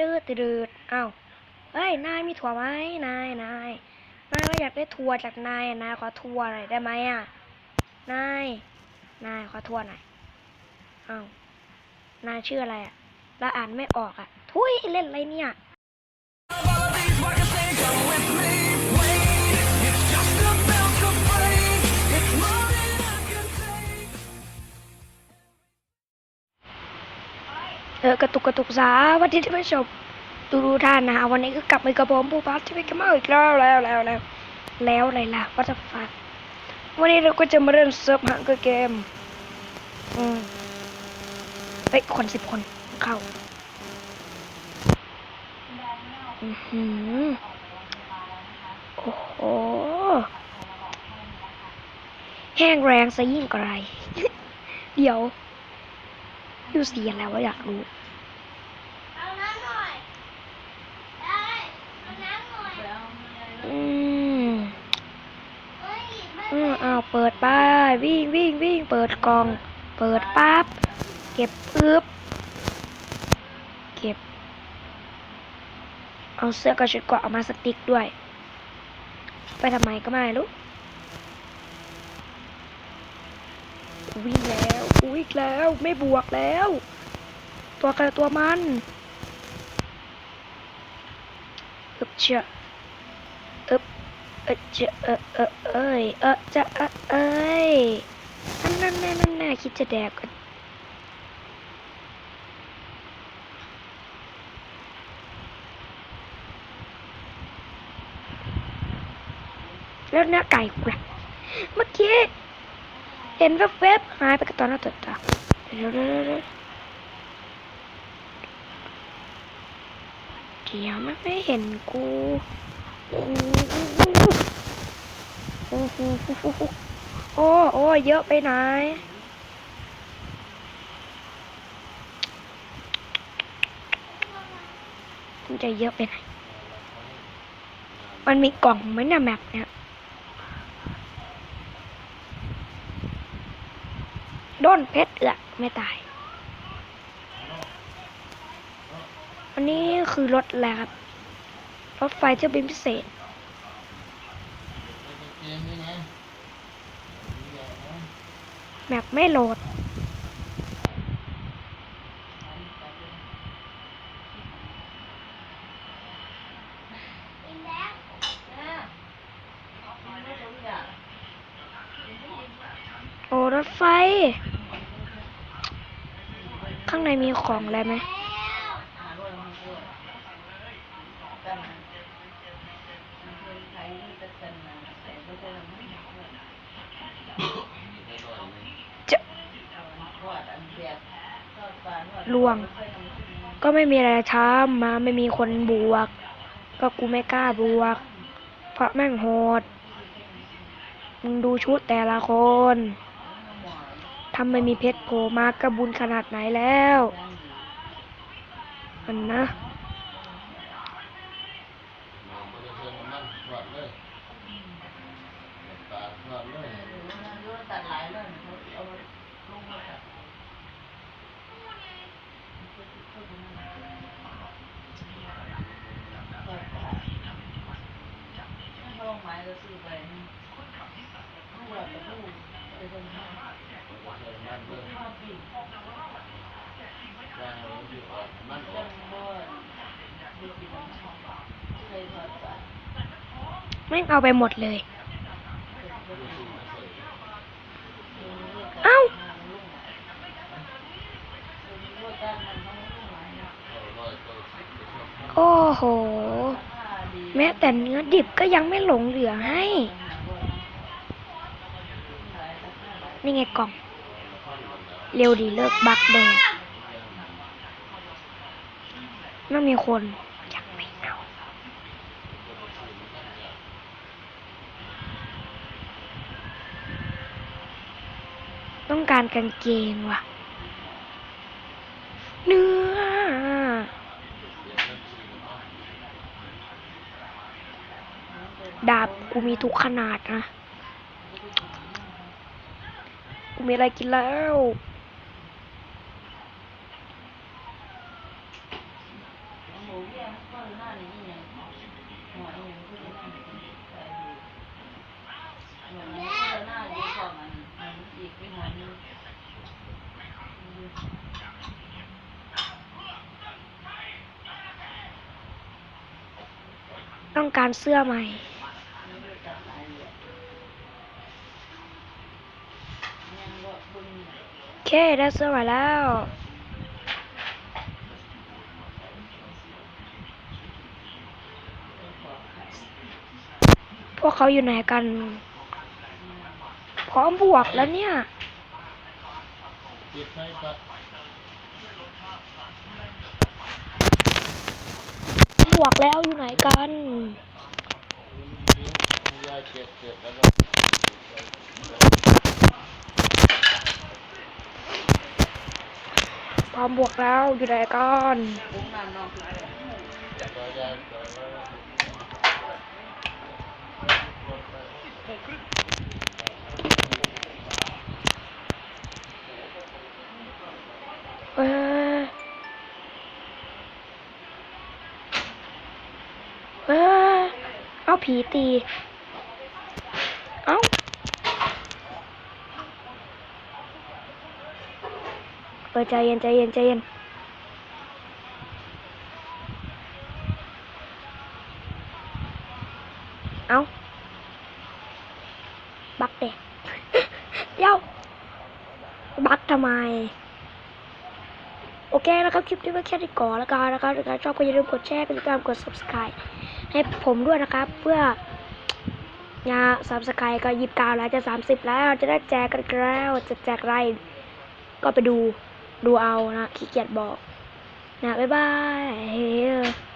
ดืดดืดเอ้าเฮ้ยนายมีถั่วไหมนายนายนายก็อยากได้ถั่วจากนายนายขอถั่วหน่อยได้ไหมอะนายนายขอถั่วหน่อยเอ้านายชื่ออะไรอะเราอ่านไม่ออกอะทุยเล่นอะไรเนี่ย เออกระตุกกระตุกสาวันที่ท่านผู้ชมดูดูท่านนะวันนี้ก็กลับมากับผมผู้พัฒที่ไม่กมาอีกแล้วแล้วแล้วแล้วแล้วอะไรล่ะวัตฟักวันนี้เราก็จะมาเล่นเซิร์ฟฮังเกอร์เกมอืมเฮ้ยคนสิบคนเข้าอือหือโอ้โหแห้งแรงซะยิ่งกว่าไรเดี๋ยวอยู่สีอะไรวะอยากรู้ เอาน้ำหน่อย ได้เอาน้ำหน่อย อืม เอ้ยไม่ อืมเอาเปิดป้ายวิ่งวิ่งวิ่งเปิดกล่อง เปิดปั๊บเก็บปึ๊บเก็บ เอาเสื้อกับชุดเกาะเอามาสติ๊กด้วย ไปทำไมก็ไม่รู้วิ่งแล้ววิ่งแล้วไม่บวกแล้ว ตัวใครตัวมันอึบเชื่ออึบ ออจอเออเออเอ้ยเออจะเออเอ้ยนั่นนั่นนั่นนั่นคิดจะแดกกันแล้วเนื้อไก่กูล่ะเมื่อกี้เห็นแวบๆหายไปกับตอนหน้าตัดตาเดี๋ยวเดี๋ยวเดี๋ยวเดี๋ยวเดี๋ยวมันไม่เห็นกูโอ้ โอ้โหโอ้โอ้เยอะไปไหนมันจะเยอะไปไหน มันมีกล่องไหมนี่ยแมปเนี่ยโดนเพชรเอือกไม่ตาย อันนี้คือรถอะไรครับ รถไฟเที่ยวบินพิเศษ แมปไม่โหลด โอ้รถไฟ ข้างในมีของอะไรไหม จะ ล่วง ก็ไม่มีอะไรทำมาไม่มีคนบวก ก็กูไม่กล้าบวก เพราะแม่งโหด มึงดูชุดแต่ละคนทำไม่มีเพชรโผล่มากระบุญขนาดไหนแล้วอันนะ แม่งเอาไปหมดเลย เอ้าโอ้โห แม้แต่เนื้อดิบก็ยังไม่หลงเหลือให้ นี่ไงกล่อง เร็วดีเลิกบักแดงไม่มีคนยากไม่เอาต้องการกางเกงว่ะเนื้อ ดาบกูมีทุกขนาดนะ กูมีอะไรกินแล้วต้องการเสื้อใหม่ เคได้เสื้อม่แล้วพวกเขาอยู่ไหนกัน พร้อมบวกแล้วเนี่ยบวกแล้วอยู่ไหนกัน ทิ้งให้ยายเก็บเก็บแล้วก็ พร้ อมบวกแล้วอยู่ไหนกันเฮ้เออเออเอาผีตี เอา เออใจเย็นใจเย็นใจเย็นเอาบักเด็กเย้าบักทำไม โอเคนะครับ คลิปนี้ไว้แค่นี้ก่อนแล้วกันนะครับถ้าชอบก็อย่าลืมกดแชร์กดติดตามกด subscribe ให้ผมด้วยนะครับ เพื่องาน subscribe ก็ยิบกาวแล้วจะ30แล้วจะได้แจกกันแล้วจะแจกอะไร ก็ไปดู ดูเอานะขี้เกียจบอก นะ บ๊ายบาย